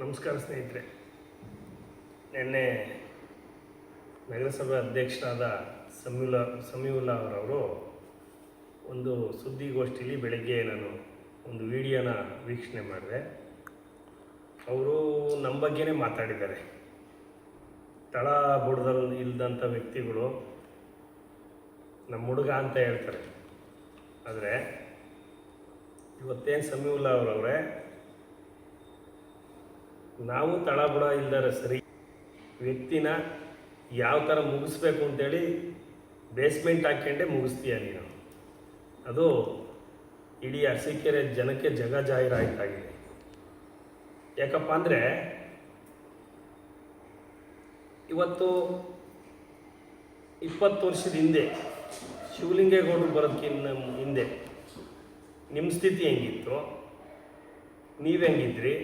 ನಮಸ್ಕಾರ ಸ್ನೇಹಿತರೆ. ನಿನ್ನೆ ನಗರಸಭೆ ಅಧ್ಯಕ್ಷರಾದ ಸಮೀಲ, ಸಮೀವುಲ್ಲಾ ಅವರವರು ಒಂದು ಸುದ್ದಿಗೋಷ್ಠಿಲಿ ಬೆಳಗ್ಗೆ ನಾನು ಒಂದು ವಿಡಿಯೋನ ವೀಕ್ಷಣೆ ಮಾಡಿದೆ. ಅವರು ನಮ್ಮ ಬಗ್ಗೆನೇ ಮಾತಾಡಿದ್ದಾರೆ. ತಳ ಬುಡದಲ್ಲಿ ಇಲ್ಲದಂಥ ವ್ಯಕ್ತಿಗಳು ನಮ್ಮ ಹುಡುಗ ಅಂತ ಹೇಳ್ತಾರೆ. ಆದರೆ ಇವತ್ತೇನು ಸಮೀವುಲ್ಲಾ ಅವರವ್ರೆ ನಾವು ತಳಬುಡ ಇಲ್ದಾರ ಸರಿ ವ್ಯಕ್ತಿನ ಯಾವ ಥರ ಮುಗಿಸ್ಬೇಕು ಅಂತೇಳಿ ಬೇಸ್ಮೆಂಟ್ ಹಾಕ್ಯಂಡೆ ಮುಗಿಸ್ತೀಯ ನೀನು. ಅದು ಇಡೀ ಅರಸೀಕೆರೆ ಜನಕ್ಕೆ ಜಗ ಜಾಹೀರಾಯಿತಾಗಿದೆ. ಯಾಕಪ್ಪ ಅಂದರೆ ಇವತ್ತು ಇಪ್ಪತ್ತು ವರ್ಷದ ಹಿಂದೆ ಶಿವಲಿಂಗೇಗೌಡರು ಬರೋದಕ್ಕಿನ್ನ ಹಿಂದೆ, ನಿಮ್ಮ ಸ್ಥಿತಿ ಹೆಂಗಿತ್ತು? ನೀವು ಹೆಂಗಿದ್ರಿ?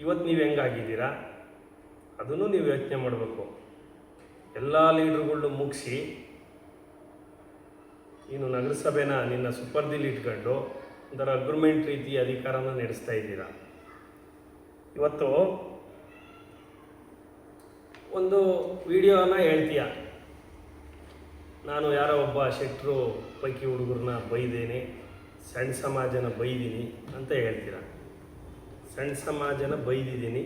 ಇವತ್ತು ನೀವು ಹೆಂಗಾಗಿದ್ದೀರಾ? ಅದನ್ನು ನೀವು ಯೋಚನೆ ಮಾಡಬೇಕು. ಎಲ್ಲ ಲೀಡ್ರುಗಳ್ನು ಮುಗಿಸಿ ನೀನು ನಗರಸಭೆನ ನಿನ್ನ ಸುಪರ್ದಿಲಿ ಇಟ್ಕೊಂಡು ಒಂಥರ ಅಗ್ರಿಮೆಂಟ್ ರೀತಿ ಅಧಿಕಾರನ ನಡೆಸ್ತಾ ಇದ್ದೀರಾ? ಇವತ್ತು ಒಂದು ವಿಡಿಯೋನ ಹೇಳ್ತೀಯ. ನಾನು ಯಾರೋ ಒಬ್ಬ ಶೆಟ್ರು, ಪೈಕಿ ಹುಡುಗರನ್ನ ಬೈದೇನೆ, ಸಣ್ಣ ಸಮಾಜನ ಬೈದೀನಿ ಅಂತ ಹೇಳ್ತೀರ? ಸಣ್ಣ ಸಮಾಜನ ಬೈದಿದ್ದೀನಿ.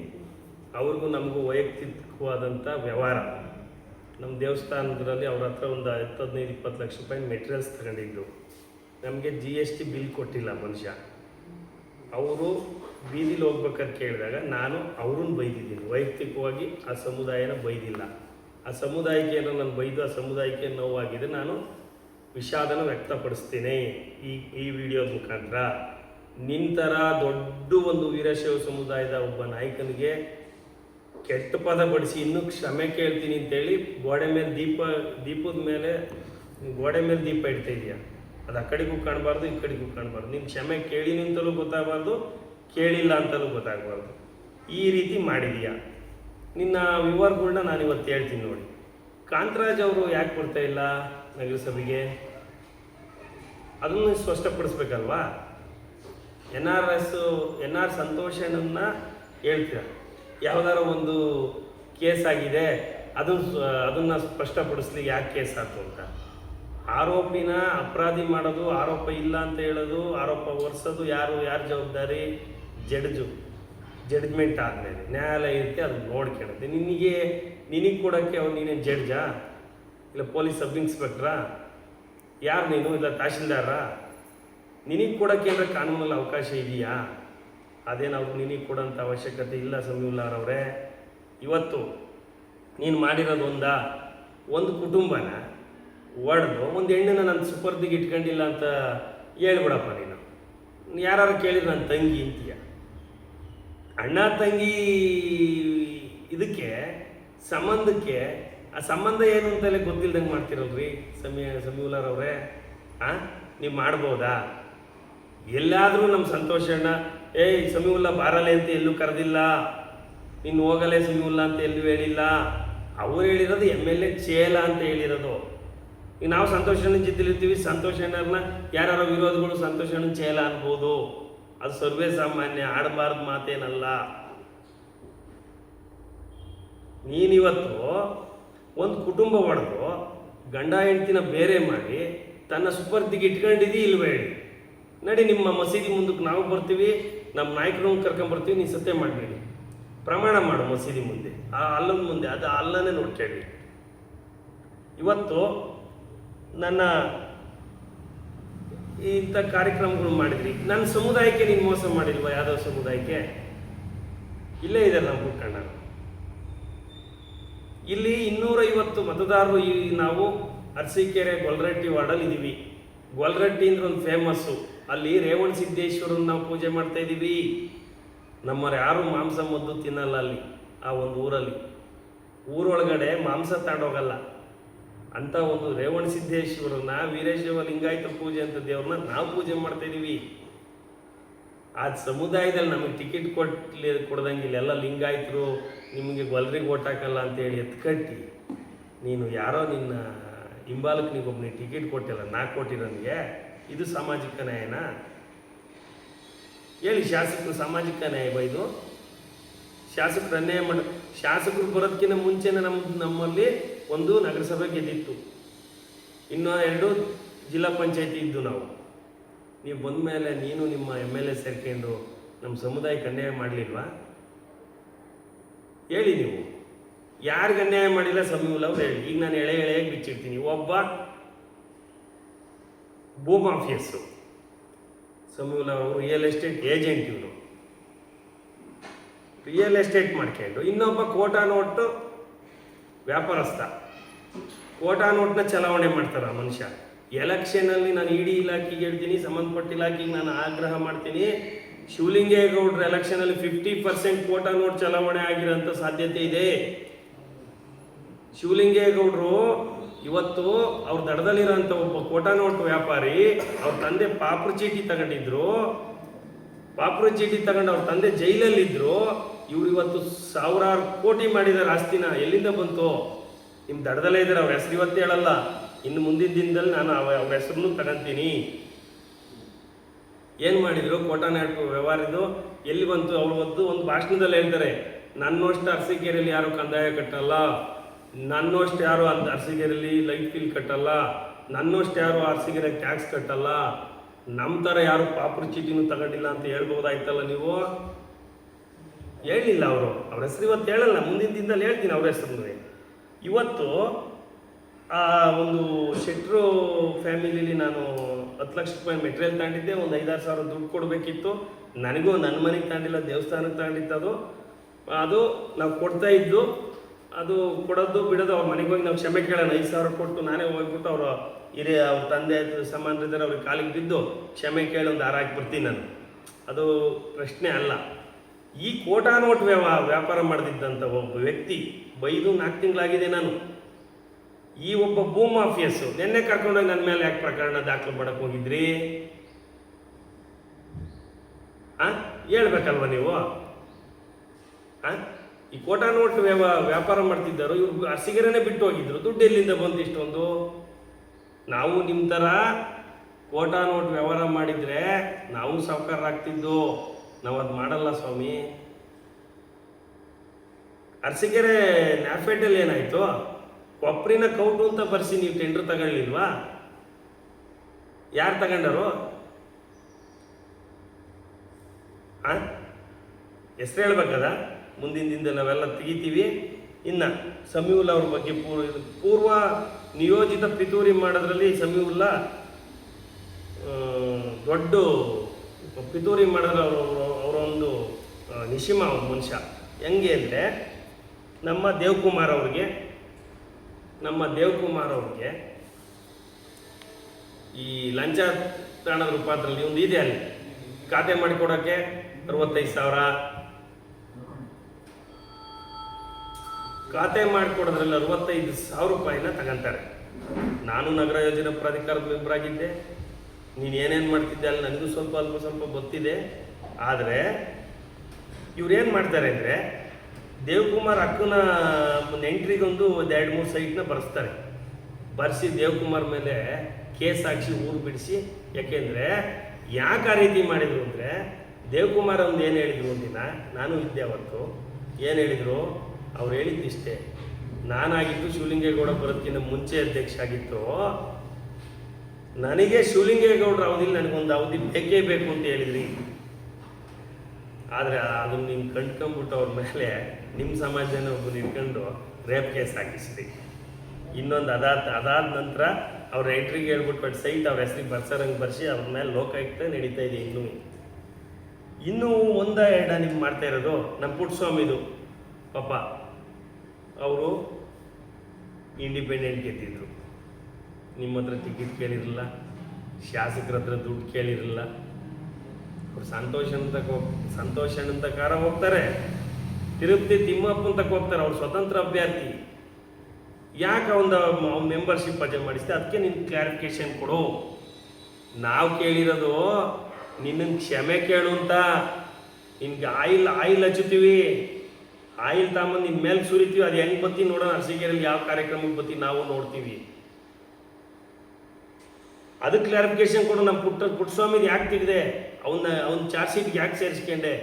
ಅವ್ರಿಗೂ ನಮಗೂ ವೈಯಕ್ತಿಕವಾದಂಥ ವ್ಯವಹಾರ. ನಮ್ಮ ದೇವಸ್ಥಾನದಲ್ಲಿ ಅವ್ರ ಹತ್ರ ಒಂದು ಹತ್ತು ಹದಿನೈದು ಇಪ್ಪತ್ತು ಲಕ್ಷ ರೂಪಾಯಿ ಮೆಟೀರಿಯಲ್ಸ್ ತಗೊಂಡಿದ್ದು ನಮಗೆ ಜಿ ಎಸ್ ಟಿ ಬಿಲ್ ಕೊಟ್ಟಿಲ್ಲ ಮನುಷ್ಯ. ಅವರು ಬೀದಿಲಿ ಹೋಗ್ಬೇಕಂತ ಕೇಳಿದಾಗ ನಾನು ಅವ್ರನ್ನ ಬೈದಿದ್ದೀನಿ. ವೈಯಕ್ತಿಕವಾಗಿ ಆ ಸಮುದಾಯನ ಬೈದಿಲ್ಲ. ಆ ಸಮುದಾಯಕ್ಕೆ ಏನೋ ನಾನು ಬೈದು ಆ ಸಮುದಾಯಕ್ಕೆ ನೋವಾಗಿದೆ. ನಾನು ವಿಷಾದನ ವ್ಯಕ್ತಪಡಿಸ್ತೀನಿ ಈ ಈ ವಿಡಿಯೋದ ಮುಖಾಂತರ. ಥರ ದೊಡ್ಡ ಒಂದು ವೀರಶೈವ ಸಮುದಾಯದ ಒಬ್ಬ ನಾಯಕನಿಗೆ ಕೆಟ್ಟ ಪದ ಬಡಿಸಿ ಇನ್ನೂ ಕ್ಷಮೆ ಕೇಳ್ತೀನಿ ಅಂತೇಳಿ ಗೋಡೆ ಮೇಲೆ ದೀಪ, ದೀಪದ ಮೇಲೆ ಗೋಡೆ ಮೇಲೆ ದೀಪ ಇಡ್ತಾ ಇದೆಯಾ? ಅದು ಆ ಕಡೆಗೂ ಕಾಣಬಾರ್ದು, ಈ ಕಡೆಗೂ ಕಾಣಬಾರ್ದು. ನೀನು ಕ್ಷಮೆ ಕೇಳಿ ನಿಂತಲೂ ಗೊತ್ತಾಗಬಾರ್ದು, ಕೇಳಿಲ್ಲ ಅಂತಲೂ ಗೊತ್ತಾಗಬಾರ್ದು. ಈ ರೀತಿ ಮಾಡಿದೀಯಾ? ನಿನ್ನ ವಿವರಗಳನ್ನ ನಾನು ಇವತ್ತು ಹೇಳ್ತೀನಿ ನೋಡಿ. ಕಾಂತರಾಜ್ ಅವರು ಯಾಕೆ ಬರ್ತಾ ಇಲ್ಲ ನಗರಸಭೆಗೆ? ಅದನ್ನು ಸ್ಪಷ್ಟಪಡಿಸ್ಬೇಕಲ್ವಾ? N R S N R ಸಂತೋಷನನ್ನ ಹೇಳ್ತೀರ? ಯಾವ್ದಾರ ಒಂದು ಕೇಸ್ ಆಗಿದೆ ಅದು ಅದನ್ನು ಸ್ಪಷ್ಟಪಡಿಸ್ಲಿ ಯಾಕೆ ಕೇಸ್ ಆಯ್ತು ಅಂತ? ಆರೋಪಿನ ಅಪರಾಧಿ ಮಾಡೋದು, ಆರೋಪ ಇಲ್ಲ ಅಂತ ಹೇಳೋದು, ಆರೋಪ ಹೊರಿಸೋದು ಯಾರು ಯಾರು ಜವಾಬ್ದಾರಿ? ಜಡ್ಜು. ಜಡ್ಜ್ಮೆಂಟ್ ಆದಮೇಲೆ. ನ್ಯಾಯಾಲಯ ಇರುತ್ತೆ, ಅದನ್ನ ನೋಡ್ಕೊಳ್ಳುತ್ತೆ. ನಿನಗೆ ನಿನಗೆ ಕೊಡೋಕ್ಕೆ ಅವ್ನು ನೀನೇನು ಜಡ್ಜಾ? ಇಲ್ಲ ಪೊಲೀಸ್ ಸಬ್ ಇನ್ಸ್ಪೆಕ್ಟ್ರಾ ಯಾರು ನೀನು? ಇಲ್ಲ ತಹಶೀಲ್ದಾರಾ? ನಿನಗೆ ಕೊಡೋಕ್ಕೆ ಅಂದರೆ ಕಾನೂನಲ್ಲಿ ಅವಕಾಶ ಇದೆಯಾ? ಅದೇನು ಅವ್ರು ನಿನಗೆ ಕೊಡೋಂಥ ಅವಶ್ಯಕತೆ ಇಲ್ಲ ಸಮೀವುಲ್ಲಾರವ್ರೆ ಇವತ್ತು ನೀನು ಮಾಡಿರೋದು ಒಂದಾ? ಒಂದು ಕುಟುಂಬನ ಒಡೆದು ಒಂದು ಹೆಣ್ಣನ್ನ ನನ್ನ ಸುಪರ್ದಿಗೆ ಇಟ್ಕೊಂಡಿಲ್ಲ ಅಂತ ಹೇಳ್ಬಿಡಪ್ಪ ನೀನು. ಯಾರು ಕೇಳಿದ್ರು ನನ್ನ ತಂಗಿ ಅಂತೀಯ. ಅಣ್ಣ ತಂಗಿ ಇದಕ್ಕೆ ಸಂಬಂಧಕ್ಕೆ ಆ ಸಂಬಂಧ ಏನು ಅಂತಲೇ ಗೊತ್ತಿಲ್ದಂಗೆ ಮಾಡ್ತಿರಲ್ರಿ ಸಮೀ ಸಮೀವುಲಾರವ್ರೆ ಹಾಂ ನೀವು ಮಾಡ್ಬೋದಾ? ಎಲ್ಲಾದರೂ ನಮ್ಮ ಸಂತೋಷಣ್ಣ ಏಯ್, ಸಮೀವುಲ್ಲ ಬಾರಲೆ ಅಂತ ಎಲ್ಲೂ ಕರೆದಿಲ್ಲ. ನೀನು ಹೋಗಲೇ ಸಮೀವುಲ್ಲ ಅಂತ ಎಲ್ಲೂ ಹೇಳಿಲ್ಲ. ಅವ್ರು ಹೇಳಿರೋದು ಎಂ ಎಲ್ ಎ ಚೇಲ ಅಂತ ಹೇಳಿರೋದು. ಈಗ ನಾವು ಸಂತೋಷಣ್ಣನ ಸಂತೋಷ ಸಂತೋಷಣ್ಣರನ್ನ ಯಾರ್ಯಾರೋ ವಿರೋಧಗಳು ಸಂತೋಷಣ್ಣ ಚೇಲ ಅನ್ಬೋದು. ಅದು ಸರ್ವೇ ಸಾಮಾನ್ಯ, ಆಡಬಾರ್ದು ಮಾತೇನಲ್ಲ. ನೀನಿವತ್ತು ಒಂದು ಕುಟುಂಬ ಒಡೆದು ಗಂಡ ಹೆಂಡ್ತಿನ ಬೇರೆ ಮಾಡಿ ತನ್ನ ಸುಪರ್ದಿಗೆ ಇಟ್ಕೊಂಡಿದ್ದೀ ಇಲ್ವೇ ಹೇಳಿ. ನಡಿ ನಿಮ್ಮ ಮಸೀದಿ ಮುಂದಕ್ಕೆ ನಾವು ಬರ್ತೀವಿ, ನಮ್ಮ ನಾಯಕರನ್ನು ಕರ್ಕೊಂಬರ್ತೀವಿ ನೀವು ಸತ್ಯ ಮಾಡಬೇಡಿ ಪ್ರಮಾಣ ಮಾಡು ಮಸೀದಿ ಮುಂದೆ. ಆ ಅಲ್ಲದ ಮುಂದೆ, ಅದು ಅಲ್ಲನೇ ನೋಡ್ಕೊಳ್ಳಿ ಇವತ್ತು ನನ್ನ ಇಂಥ ಕಾರ್ಯಕ್ರಮಗಳು ಮಾಡಿದ್ರಿ. ನನ್ನ ಸಮುದಾಯಕ್ಕೆ ನೀನು ಮೋಸ ಮಾಡಿಲ್ವಾ? ಯಾವ್ದೋ ಸಮುದಾಯಕ್ಕೆ? ಇಲ್ಲೇ ಇದೆ ನಮ್ಮ ಕಣ್ಣ ಇಲ್ಲಿ ಇನ್ನೂರೈವತ್ತು ಮತದಾರರು ಈ ನಾವು ಅರಸೀಕೆರೆ ಗೊಲ್ರಟ್ಟಿ ವಾರ್ಡಲ್ಲಿ ಇದ್ದೀವಿ. ಗೊಲ್ರಟ್ಟಿ ಅಂದ್ರೆ ಒಂದು ಫೇಮಸ್ಸು ಅಲ್ಲಿ ರೇವಣ ಸಿದ್ದೇಶ್ವರನ್ನ ನಾವು ಪೂಜೆ ಮಾಡ್ತಾ ಇದ್ದೀವಿ. ನಮ್ಮವ್ರು ಯಾರು ಮಾಂಸ ಮದ್ದು ತಿನ್ನಲ್ಲ ಅಲ್ಲಿ, ಆ ಒಂದು ಊರಲ್ಲಿ. ಊರೊಳಗಡೆ ಮಾಂಸ ತಾಡೋಗಲ್ಲ. ಅಂತ ಒಂದು ರೇವಣ ಸಿದ್ದೇಶ್ವರನ ವೀರೇಶ್ವರ ಲಿಂಗಾಯತ ಪೂಜೆ ಅಂತ ದೇವ್ರನ್ನ ನಾವು ಪೂಜೆ ಮಾಡ್ತಾ ಇದ್ದೀವಿ. ಆ ಸಮುದಾಯದಲ್ಲಿ ನಮಗೆ ಟಿಕೆಟ್ ಕೊಟ್ಲಿ ಕೊಡ್ದಂಗಿಲ್ಲ. ಎಲ್ಲ ಲಿಂಗಾಯತರು ನಿಮಗೆ ಗೊಲ್ರಿಗೆ ಓಟ್ ಹಾಕಲ್ಲ ಅಂತೇಳಿ ಎತ್ಕಟ್ಟಿ, ನೀನು ಯಾರೋ ನಿನ್ನ ಹಿಂಬಾಲಕ್ಕೆ ನೀಗೊಬ್ಬನಿಗೆ ಟಿಕೆಟ್ ಕೊಟ್ಟಿಲ್ಲ, ನಾ ಕೊಟ್ಟಿರೋನಿಗೆ. ಇದು ಸಾಮಾಜಿಕ ನ್ಯಾಯನಾ? ಹೇಳಿ ಶಾಸಕರು, ಸಾಮಾಜಿಕ ನ್ಯಾಯ ಇದು. ಶಾಸಕರು ಅನ್ಯಾಯ ಮಾಡ, ಶಾಸಕರು ಬರೋದಕ್ಕಿಂತ ಮುಂಚೆನೇ ನಮ್ಮ ನಮ್ಮಲ್ಲಿ ಒಂದು ನಗರಸಭೆ ಗೆದ್ದಿತ್ತು. ಇನ್ನೂ ಎರಡು ಜಿಲ್ಲಾ ಪಂಚಾಯತಿ ಇದ್ದು ನಾವು. ನೀವು ಬಂದ ಮೇಲೆ ನೀನು ನಿಮ್ಮ ಎಂ ಎಲ್ ಎ ಸೇರ್ಕೊಂಡು ನಮ್ಮ ಸಮುದಾಯಕ್ಕೆ ಅನ್ಯಾಯ ಮಾಡಲಿಲ್ವಾ? ಹೇಳಿ ನೀವು. ಯಾರಿಗೆ ಅನ್ಯಾಯ ಮಾಡಿಲ್ಲ ಸಮೀಲ್ ಅವ್ರು ಹೇಳಿ. ಈಗ ನಾನು ಎಳೆ ಎಳೆಯಾಗಿ ಬಿಚ್ಚಿಡ್ತೀನಿ. ಒಬ್ಬ ಭೂಮಾಫಿಯಸ್ಸು ಸಮೂಲ ಅವರು ರಿಯಲ್ ಎಸ್ಟೇಟ್ ಏಜೆಂಟ್ ಇವರು ರಿಯಲ್ ಎಸ್ಟೇಟ್ ಮಾಡ್ಕೊಂಡು ಇನ್ನೊಬ್ಬ ಕೋಟಾ ನೋಟು ವ್ಯಾಪಾರಸ್ಥ ಕೋಟಾ ನೋಟ್ನ ಚಲಾವಣೆ ಮಾಡ್ತಾರ ಮನುಷ್ಯ ಎಲೆಕ್ಷನಲ್ಲಿ ನಾನು ಇಡಿ ಇಲಾಖೆಗೆ ಹೇಳ್ತೀನಿ ಸಂಬಂಧಪಟ್ಟ ಇಲಾಖೆಗೆ ನಾನು ಆಗ್ರಹ ಮಾಡ್ತೀನಿ ಶಿವಲಿಂಗೇಗೌಡರ ಎಲೆಕ್ಷನಲ್ಲಿ ಫಿಫ್ಟಿ ಪರ್ಸೆಂಟ್ ಕೋಟಾ ನೋಟ್ ಚಲಾವಣೆ ಆಗಿರೋಂಥ ಸಾಧ್ಯತೆ ಇದೆ ಶಿವಲಿಂಗೇಗೌಡರು ಇವತ್ತು ಅವ್ರ ದಡದಲ್ಲಿರೋಂಥ ಒಬ್ಬ ಕೋಟಾ ನೋಟ್ ವ್ಯಾಪಾರಿ ಅವ್ರ ತಂದೆ ಪಾಪ್ರ ಚೀಟಿ ತಗೊಂಡಿದ್ರು. ಪಾಪ್ರ ಚೀಟಿ ತಗೊಂಡು ಅವ್ರ ತಂದೆ ಜೈಲಲ್ಲಿದ್ದರು ಇವ್ರು ಇವತ್ತು ಸಾವಿರಾರು ಕೋಟಿ ಮಾಡಿದಾರೆ ಆಸ್ತಿನ ಎಲ್ಲಿಂದ ಬಂತು? ನಿಮ್ಮ ದಡದಲ್ಲೇ ಇದ್ದಾರೆ? ಅವ್ರ ಹೆಸರು ಇವತ್ತು ಹೇಳಲ್ಲ. ಇನ್ನು ಮುಂದಿನ ದಿನದಲ್ಲಿ ನಾನು ಅವ ಅವ್ರ ಹೆಸರನ್ನು ತಗೊಂತೀನಿ. ಏನು ಮಾಡಿದ್ರು ಕೋಟಾ ನಾಟ್ ವ್ಯವಹಾರದ್ದು? ಎಲ್ಲಿ ಬಂತು? ಅವ್ರು ಒಂದು ಒಂದು ಭಾಷಣದಲ್ಲಿ ಹೇಳ್ತಾರೆ ನನ್ನಷ್ಟು ಅರಸಿಕೇರಿಯಲ್ಲಿ ಯಾರು ಕಂದಾಯ ಕಟ್ಟಲ್ಲ? ನನ್ನಷ್ಟು ಯಾರು ಅಂತ ಅರಸಿಗೆರೆಯಲ್ಲಿ ಲೈಟ್ ಬಿಲ್ ಕಟ್ಟಲ್ಲ, ನನ್ನಷ್ಟು ಯಾರು ಅರಸಿಗೆರೆ ಟ್ಯಾಕ್ಸ್ ಕಟ್ಟಲ್ಲ ನಮ್ಮ ಥರ ಯಾರು ಪಾಪರ್ ಚೀಟಿನೂ ತಗೊಂಡಿಲ್ಲ ಅಂತ ಹೇಳ್ಬೋದಾಯ್ತಲ್ಲ ನೀವು? ಹೇಳಿಲ್ಲ ಅವರು. ಅವ್ರ ಹೆಸರು ಇವತ್ತು ಹೇಳಲ್ಲ, ಮುಂದಿನ ದಿನದಲ್ಲಿ ಹೇಳ್ತೀನಿ ಅವ್ರ ಹೆಸರು ಇವತ್ತು, ಆ, ಒಂದು ಶೆಟ್ರು ಫ್ಯಾಮಿಲಿಲಿ ನಾನು ಹತ್ತು ಲಕ್ಷ ರೂಪಾಯಿ ಮೆಟೀರಿಯಲ್ ತಗೊಂಡಿದ್ದೆ, ಒಂದು ಐದಾರು ಸಾವಿರ ದುಡ್ಡು ಕೊಡಬೇಕಿತ್ತು. ನನಗೂ ನನ್ನ ಮನೆಗೆ ತಗೊಂಡಿಲ್ಲ ದೇವಸ್ಥಾನಕ್ಕೆ ತಗೊಂಡಿತ್ತು ಅದು. ಅದು ನಾವು ಕೊಡ್ತಾ ಇದ್ದು ಅದು ಕೊಡೋದು ಬಿಡೋದು ಅವ್ರ ಮನೆಗೆ ಹೋಗಿ ನಾವು ಕ್ಷಮೆ ಕೇಳೋಣ. ಐದು ಸಾವಿರ ಕೊಟ್ಟು ನಾನೇ ಹೋಗ್ಬಿಟ್ಟು ಅವರು ಹಿರಿಯ, ಅವ್ರ ತಂದೆ ಸಮಾನರಿದ್ದಾರೆ ಅವ್ರಿಗೆ ಕಾಲಿಗೆ ಬಿದ್ದು ಕ್ಷಮೆ ಕೇಳಿ ಒಂದು ಹಾರ ಹಾಕಿ ಬರ್ತೀನಿ ನಾನು. ಅದು ಪ್ರಶ್ನೆ ಅಲ್ಲ. ಈ ಕೋಟಾ ನೋಟ್ ವ್ಯವ, ವ್ಯಾಪಾರ ಮಾಡ್ತಿದ್ದಂಥ ಒಬ್ಬ ವ್ಯಕ್ತಿ ಬೈದು ನಾಲ್ಕು ತಿಂಗಳಾಗಿದೆ ನಾನು. ಈ ಒಬ್ಬ ಭೂ ಮಾಫಿಯಸ್ಸು ನಿನ್ನೆ ಕರ್ಕೊಂಡೋಗಿ ನನ್ನ ಮೇಲೆ ಯಾಕೆ ಪ್ರಕರಣ ದಾಖಲು ಮಾಡಕ್ಕೆ ಹೋಗಿದ್ರಿ? ಹೇಳ್ಬೇಕಲ್ವ ನೀವು? ಆ? ಈ ಕೋಟಾ ನೋಟ್ ವ್ಯಾಪಾರ ಮಾಡ್ತಿದ್ದರು ಇವ್ರು ಹಸಿಗೆರೆನೇ ಬಿಟ್ಟು ಹೋಗಿದ್ರು ದುಡ್ಡು ಎಲ್ಲಿಂದ ಬಂತು ಇಷ್ಟೊಂದು? ನಾವು ನಿಮ್ಮ ಥರ ಕೋಟಾ ನೋಟ್ ವ್ಯವಹಾರ ಮಾಡಿದರೆ ನಾವು ಸಾವುಕಾರರಾಗ್ತಿದ್ದು ನಾವು ಅದು ಮಾಡಲ್ಲ ಸ್ವಾಮಿ. ಅರಸಿಕೆರೆ ನ್ಯಾಫೆಟಲ್ಲಿ ಏನಾಯಿತು? ಕೊಪ್ರಿನ ಕೌಟು ಅಂತ ಬರ್ಸಿ ನೀವು ಟೆಂಡರ್ ತಗೊಳ್ಳಿಲ್ವಾ? ಯಾರು ತಗೊಂಡರು? ಹೆಸ್ರು ಹೇಳ್ಬೇಕದ? ಮುಂದಿನ ದಿನದಲ್ಲಿ ನಾವೆಲ್ಲ ತೆಗಿತೀವಿ. ಇನ್ನು ಸಮೀವುಲ್ಲಾ ಅವ್ರ ಬಗ್ಗೆ ಪೂರ್ವ ಪೂರ್ವ ನಿಯೋಜಿತ ಪಿತೂರಿ ಮಾಡೋದ್ರಲ್ಲಿ ಸಮೀವುಲ್ಲಾ ದೊಡ್ಡ ಪಿತೂರಿ ಮಾಡಿದ್ರೆ ಅವರು ಅವರೊಂದು ನಿಶಿಮ ಮನುಷ್ಯ. ಹೆಂಗೆ ಅಂದರೆ ನಮ್ಮ ದೇವ್ಕುಮಾರ್ ಅವ್ರಿಗೆ, ನಮ್ಮ ದೇವ್ಕುಮಾರ್ ಅವ್ರಿಗೆ ಈ ಲಂಚ ತಾಣದ ರೂಪಾಂತರದಲ್ಲಿ ಒಂದು ಇದೆ ಅಲ್ಲಿ. ಖಾತೆ ಮಾಡಿಕೊಡೋಕ್ಕೆ ಅರವತ್ತೈದು ಸಾವಿರ ಖಾತೆ ಮಾಡಿಕೊಡೋದ್ರಲ್ಲಿ ಅರವತ್ತೈದು ಸಾವಿರ ರೂಪಾಯಿನ ತಗೊಂತಾರೆ. ನಾನು ನಗರ ಯೋಜನೆ ಪ್ರಾಧಿಕಾರದ ಮೆಂಬರ್ ಆಗಿದ್ದೆ. ನೀನು ಏನೇನು ಮಾಡ್ತಿದ್ದೆ ಅಲ್ಲಿ ನನಗೂ ಸ್ವಲ್ಪ ಅಲ್ಪ ಸ್ವಲ್ಪ ಗೊತ್ತಿದೆ. ಆದರೆ ಇವ್ರೇನು ಮಾಡ್ತಾರೆ ಅಂದರೆ ದೇವಕುಮಾರ್ ಅಕ್ಕನ ನೆಂಟ್ರಿಗೊಂದು ಒಂದು ಎರಡು ಮೂರು ಸೈಟ್ನ ಬರೆಸ್ತಾರೆ. ಬರೆಸಿ ದೇವಕುಮಾರ್ ಮೇಲೆ ಕೇಸ್ ಹಾಕ್ಸಿ ಊರು ಬಿಡಿಸಿ. ಯಾಕೆಂದರೆ ಯಾಕೆ ಆ ರೀತಿ ಮಾಡಿದ್ರು ಅಂದರೆ ದೇವಕುಮಾರ್ ಅವ್ನು ಏನು ಹೇಳಿದ್ರು ಒಂದಿನ, ನಾನು ಇದ್ದೆ ಅವತ್ತು, ಏನು ಹೇಳಿದರು? ಅವ್ರು ಹೇಳಿದ್ದಿಷ್ಟೇ ನಾನಾಗಿದ್ದು ಶಿವಲಿಂಗೇಗೌಡ ಬರೋದಕ್ಕಿಂತ ಮುಂಚೆ ಅಧ್ಯಕ್ಷ ಆಗಿತ್ತು ನನಗೆ ಶಿವಲಿಂಗೇಗೌಡರ ಅವಧಿಲಿ ನನಗೊಂದು ಅವಧಿ ಬೇಕೇ ಬೇಕು ಅಂತ ಹೇಳಿದ್ರಿ. ಆದರೆ ಅದನ್ನು ನೀನು ಕಂಡ್ಕೊಂಡ್ಬಿಟ್ಟು ಅವ್ರ ಮೇಲೆ ನಿಮ್ಮ ಸಮಾಜನ ಒಬ್ಬರು ಇಟ್ಕೊಂಡು ರೇಪ್ ಕೇಸ್ ಹಾಕಿಸ್ರಿ. ಇನ್ನೊಂದು ಅದಾದ ಅದಾದ ನಂತರ ಅವ್ರ ಎಂಟ್ರಿಗೆ ಹೇಳ್ಬಿಟ್ಟು ಬಟ್ ಸೈಟ್ ಅವ್ರ ಹೆಸ್ರಿಗೆ ಬರ್ಸರಂಗೆ ಬರ್ಸಿ ಅವ್ರ ಮೇಲೆ ಲೋಕಾಯುಕ್ತ ನಡೀತಾ ಇದೆ ಇನ್ನೂ. ಇನ್ನೂ ಒಂದ ಎರಡ ನಿಮ್ಗೆ ಮಾಡ್ತಾ ಇರೋದು ನಮ್ಮ ಪುಟ್ಸ್ವಾಮಿದು. ಪಾಪ ಅವರು ಇಂಡಿಪೆಂಡೆಂಟ್ ಗೆದ್ದಿದ್ರು. ನಿಮ್ಮ ಹತ್ರ ಟಿಕೆಟ್ ಕೇಳಿರಲಿಲ್ಲ, ಶಾಸಕರ ಹತ್ರ ದುಡ್ಡು ಕೇಳಿರಲಿಲ್ಲ. ಅವ್ರು ಸಂತೋಷ ಅಂತ ಸಂತೋಷ ಅಂತ ಕಾರ ಹೋಗ್ತಾರೆ. ತಿರುಪತಿ ತಿಮ್ಮಪ್ಪ ಅಂತ ಹೋಗ್ತಾರೆ ಅವ್ರು ಸ್ವತಂತ್ರ ಅಭ್ಯರ್ಥಿ. ಯಾಕೆ ಅವನ, ಅವ್ನ ಮೆಂಬರ್ಶಿಪ್ ಅಜೆ ಮಾಡಿಸ್ತೆ ಅದಕ್ಕೆ ನಿನ್ನ ಕ್ಲಾರಿಫಿಕೇಶನ್ ಕೊಡು. ನಾವು ಕೇಳಿರೋದು ನಿನ್ನ ಕ್ಷಮೆ ಕೇಳು ಅಂತ. ನಿನ್ಗೆ ಆಯಿಲ್ ಆಯಿಲ್ ಹಚ್ಚುತ್ತೀವಿ. ಆಯಿಲ್ ತಾಂಬಂದು ನಿಮ್ಮ ಮೇಲೆ ಸುರಿತೀವಿ, ಅದು ಹೆಂಗೆ ಬತ್ತಿ ನೋಡೋಣ ಅರಸೀಕೆರೆಯಲ್ಲಿ ಯಾವ ಕಾರ್ಯಕ್ರಮಕ್ಕೆ ಬತ್ತಿ ನಾವು ನೋಡ್ತೀವಿ. ಅದಕ್ಕೆ ಕ್ಲಾರಿಫಿಕೇಶನ್ ಕೊಡು ನಮ್ಮ ಪುಟ್ಟ ಪುಟ್ಟಸ್ವಾಮಿದು ಯಾಕೆ ತಿಳಿದೆ ಅವನ್ನ ಅವ್ನ ಚಾರ್ಜ್ ಶೀಟ್ಗೆ ಯಾಕೆ ಸೇರಿಸ್ಕೊಂಡೆ?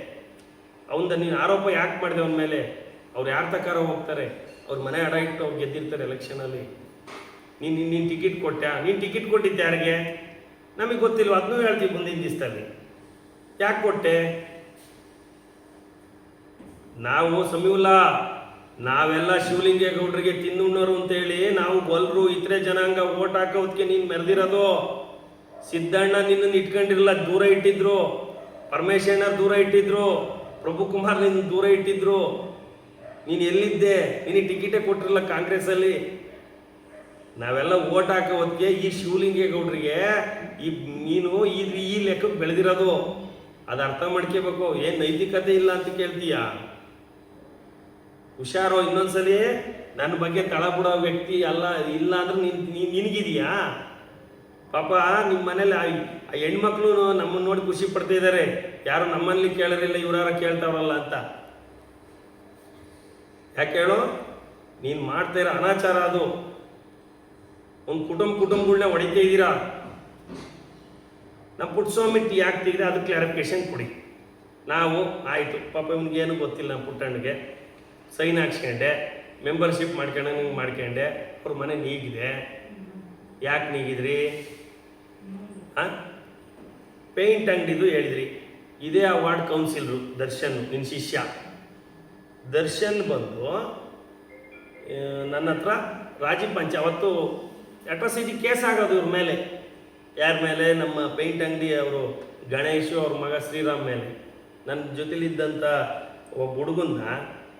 ಅವಂದ ನೀನು ಆರೋಪ ಯಾಕೆ ಮಾಡಿದೆ ಅವನ ಮೇಲೆ? ಅವ್ರು ಯಾರು ತಕಾರ ಹೋಗ್ತಾರೆ? ಅವ್ರ ಮನೆ ಅಡ ಇಟ್ಟು ಅವ್ರು ಗೆದ್ದಿರ್ತಾರೆ ಎಲೆಕ್ಷನಲ್ಲಿ ನೀನು ನೀನು ಟಿಕೆಟ್ ಕೊಟ್ಟೆ ನೀನು ಟಿಕೆಟ್ ಕೊಟ್ಟಿದ್ದೆ ಯಾರಿಗೆ? ನಮಗೆ ಗೊತ್ತಿಲ್ವ? ಅದನ್ನೂ ಹೇಳ್ತೀವಿ ಮುಂದಿನ ದಿವಸದಲ್ಲಿ. ಯಾಕೆ ಕೊಟ್ಟೆ? ನಾವು ಸಮೀವುಲ್ಲ ನಾವೆಲ್ಲ ಶಿವಲಿಂಗೇಗೌಡರಿಗೆ ತಿನ್ನುಣ್ಣರು ಅಂತೇಳಿ ನಾವು ಗೊಲ್ರು ಇತರೆ ಜನಾಂಗ ಓಟ್ ಹಾಕೋದಕ್ಕೆ ನೀನು ಮೆರೆದಿರೋದು. ಸಿದ್ದಣ್ಣ ನಿನ್ನನ್ನು ಇಟ್ಕೊಂಡಿರಲ್ಲ, ದೂರ ಇಟ್ಟಿದ್ರು. ಪರಮೇಶಣ್ಣ ದೂರ ಇಟ್ಟಿದ್ರು. ಪ್ರಭು ಕುಮಾರ್ ನಿನ್ನ ದೂರ ಇಟ್ಟಿದ್ರು. ನೀನು ಎಲ್ಲಿದ್ದೆ? ನಿನಗೆ ಟಿಕೆಟೇ ಕೊಟ್ಟಿರಲ್ಲ ಕಾಂಗ್ರೆಸ್ಸಲ್ಲಿ. ನಾವೆಲ್ಲ ಓಟ್ ಹಾಕೋದಕ್ಕೆ ಈ ಶಿವಲಿಂಗೇಗೌಡರಿಗೆ ಈ ನೀನು ಈ ಲೆಕ್ಕಕ್ಕೆ ಬೆಳೆದಿರೋದು. ಅದು ಅರ್ಥ ಮಾಡ್ಕೋಬೇಕು. ಏನು ನೈತಿಕತೆ ಇಲ್ಲ ಅಂತ ಕೇಳ್ತೀಯಾ? ಹುಷಾರು ಇನ್ನೊಂದ್ಸಲಿ ನನ್ನ ಬಗ್ಗೆ ತಳಬಿಡೋ ವ್ಯಕ್ತಿ ಅಲ್ಲ, ಇಲ್ಲ ಅಂದ್ರೆ ನಿನ್ ನಿನಗಿದೆಯಾ? ಪಾಪ ನಿಮ್ಮ ಮನೇಲಿ ಆ ಹೆಣ್ಮಕ್ಳು ನಮ್ಮನ್ನ ನೋಡಿ ಖುಷಿ ಪಡ್ತಾ ಇದ್ದಾರೆ ಯಾರು ನಮ್ಮಲ್ಲಿ ಕೇಳೋರಿಲ್ಲ ಇವ್ರಾರ ಕೇಳ್ತಾವ್ರಲ್ಲ ಅಂತ. ಯಾಕೆ ಹೇಳು? ನೀನು ಮಾಡ್ತಾ ಇರೋ ಅನಾಚಾರ ಅದು. ಒಂದು ಕುಟುಂಬ ಕುಟುಂಬಗಳನ್ನ ಹೊಡಿತಾ ಇದ್ದೀರಾ? ನಮ್ಮ ಪುಟ್ಟಸ್ವಾಮಿ ಟೀ ತೆಗಿದ್ರೆ ಅದು ಕ್ಲಾರಿಫಿಕೇಶನ್ ಕೊಡಿ. ನಾವು, ಆಯಿತು. ಪಾಪ ಏನು ಗೊತ್ತಿಲ್ಲ ನಮ್ಮ ಪುಟ್ಟಣ್ಣಗೆ. ಸೈನ್ ಹಾಕ್ಸ್ಕೊಂಡೆ ಮೆಂಬರ್ಶಿಪ್ ಮಾಡ್ಕೊಂಡಂಗೆ ಮಾಡ್ಕೊಂಡೆ, ಅವ್ರ ಮನೆ ನೀಗಿದೆ. ಯಾಕೆ ನೀಗಿದ್ರಿ? ಹಾಂ ಪೇಂಟ್ ಅಂಗಡಿದು ಹೇಳಿದ್ರಿ. ಇದೇ ಆ ವಾರ್ಡ್ ಕೌನ್ಸಿಲ್ರು, ದರ್ಶನ್ ನಿನ್ನ ಶಿಷ್ಯ. ದರ್ಶನ್ ಬಂದು ನನ್ನ ಹತ್ರ ರಾಜೀವ್ ಪಂಚ, ಅವತ್ತು ಅಟ್ರಾಸಿಟಿ ಕೇಸ್ ಆಗೋದು ಇವ್ರ ಮೇಲೆ. ಯಾರ ಮೇಲೆ? ನಮ್ಮ ಪೇಂಟ್ ಅಂಗಡಿ ಅವರು ಗಣೇಶು ಅವ್ರ ಮಗ ಶ್ರೀರಾಮ್ ಮೇಲೆ. ನನ್ನ ಜೊತೆಲಿದ್ದಂಥ ಒಬ್ಬ ಹುಡುಗನ್ನ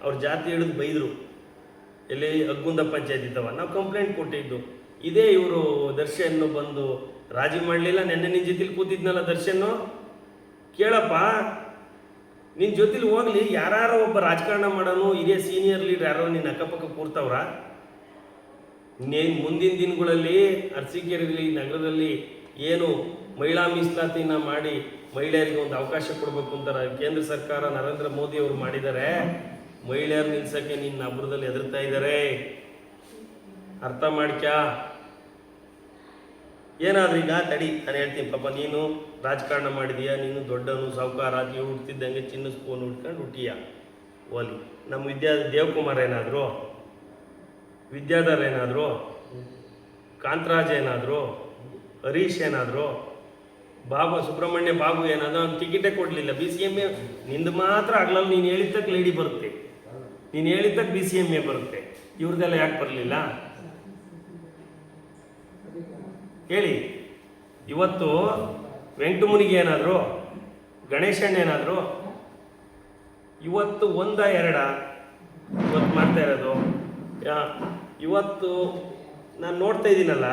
ಅವ್ರ ಜಾತಿ ಹಿಡಿದು ಬೈದರು. ಎಲ್ಲಿ ಅಗ್ಗುಂದ ಪಂಚಾಯತ್ ಇದ್ದವ. ನಾವು ಕಂಪ್ಲೇಂಟ್ ಕೊಟ್ಟಿದ್ದು. ಇದೇ ಇವರು ದರ್ಶನ್ ಬಂದು ರಾಜಿ ಮಾಡಲಿಲ್ಲ, ನೆನ್ನೆ ನಿನ್ನ ಜೊತೆಲಿ ಕೂತಿದ್ನಲ್ಲ ದರ್ಶನ್ನು ಕೇಳಪ್ಪ ನಿನ್ನ ಜೊತೆಲಿ ಹೋಗ್ಲಿ ಯಾರು ಒಬ್ಬ ರಾಜಕಾರಣ ಮಾಡೋನು, ಹಿರಿಯ ಸೀನಿಯರ್ ಲೀಡರ್ ಯಾರೋ ನಿನ್ನ ಅಕ್ಕಪಕ್ಕ ಕೂರ್ತವ್ರ? ಇನ್ನೇನು ಮುಂದಿನ ದಿನಗಳಲ್ಲಿ ಅರಸೀಕೆರೆಯಲ್ಲಿ ನಗರದಲ್ಲಿ ಏನು ಮಹಿಳಾ ಮೀಸಲಾತಿನ ಮಾಡಿ ಮಹಿಳೆಯರಿಗೆ ಒಂದು ಅವಕಾಶ ಕೊಡಬೇಕು ಅಂತಾರೆ ಕೇಂದ್ರ ಸರ್ಕಾರ ನರೇಂದ್ರ ಮೋದಿ ಅವರು ಮಾಡಿದ್ದಾರೆ ಮಹಿಳೆಯರು ನಿಲ್ಸಕ್ಕೆ ನಿನ್ನ ಹಬ್ಬದಲ್ಲಿ ಹೆದರ್ತಾ ಇದ್ದಾರೆ. ಅರ್ಥ ಮಾಡ್ಕ್ಯಾ? ಏನಾದ್ರೂ ಈಗ ತಡಿ, ನಾನು ಹೇಳ್ತೀನಿ, ಪಾಪ ನೀನು ರಾಜಕಾರಣ ಮಾಡಿದೀಯ, ನೀನು ದೊಡ್ಡನು ಸಾವುಕಾರ ನೀವು ಹುಡ್ತಿದ್ದಂಗೆ ಚಿನ್ನ ಸ್ಪೂನ್ ಹುಡ್ಕೊಂಡು ಹುಟ್ಟಿಯ. ಓಲಿ ನಮ್ಮ ವಿದ್ಯಾ ದೇವಕುಮಾರ್ ಏನಾದರೂ? ವಿದ್ಯಾಧರ್ ಏನಾದರೂ? ಕಾಂತರಾಜ್ ಏನಾದರೂ? ಹರೀಶ್ ಏನಾದರೂ? ಬಾಬು, ಸುಬ್ರಹ್ಮಣ್ಯ ಬಾಬು ಏನಾದರೂ? ಟಿಕೆಟೇ ಕೊಡಲಿಲ್ಲ. ಬಿ ಸಿ ಎಂ ನಿಂದು ಮಾತ್ರ ಆಗ್ಲಲ್ಲ ನೀನು ಹೇಳಿದ್ದಕ್ಕೆ ಲೇಡಿ ಬರುತ್ತೆ. ನೀನು ಹೇಳಿದ್ದಕ್ಕೆ ಬಿ ಸಿ ಎಂ ಎ ಬರುತ್ತೆ. ಇವ್ರದ್ದೆಲ್ಲ ಯಾಕೆ ಬರಲಿಲ್ಲ? ಹೇಳಿ. ಇವತ್ತು ವೆಂಕಟಮುನಿಗೆ ಏನಾದರೂ? ಗಣೇಶಣ್ಣ ಏನಾದರೂ? ಇವತ್ತು ಒಂದ ಎರಡ. ಇವತ್ತು ಮಾಡ್ತಾ ಇರೋದು. ಇವತ್ತು ನಾನು ನೋಡ್ತಾ ಇದ್ದೀನಲ್ಲ.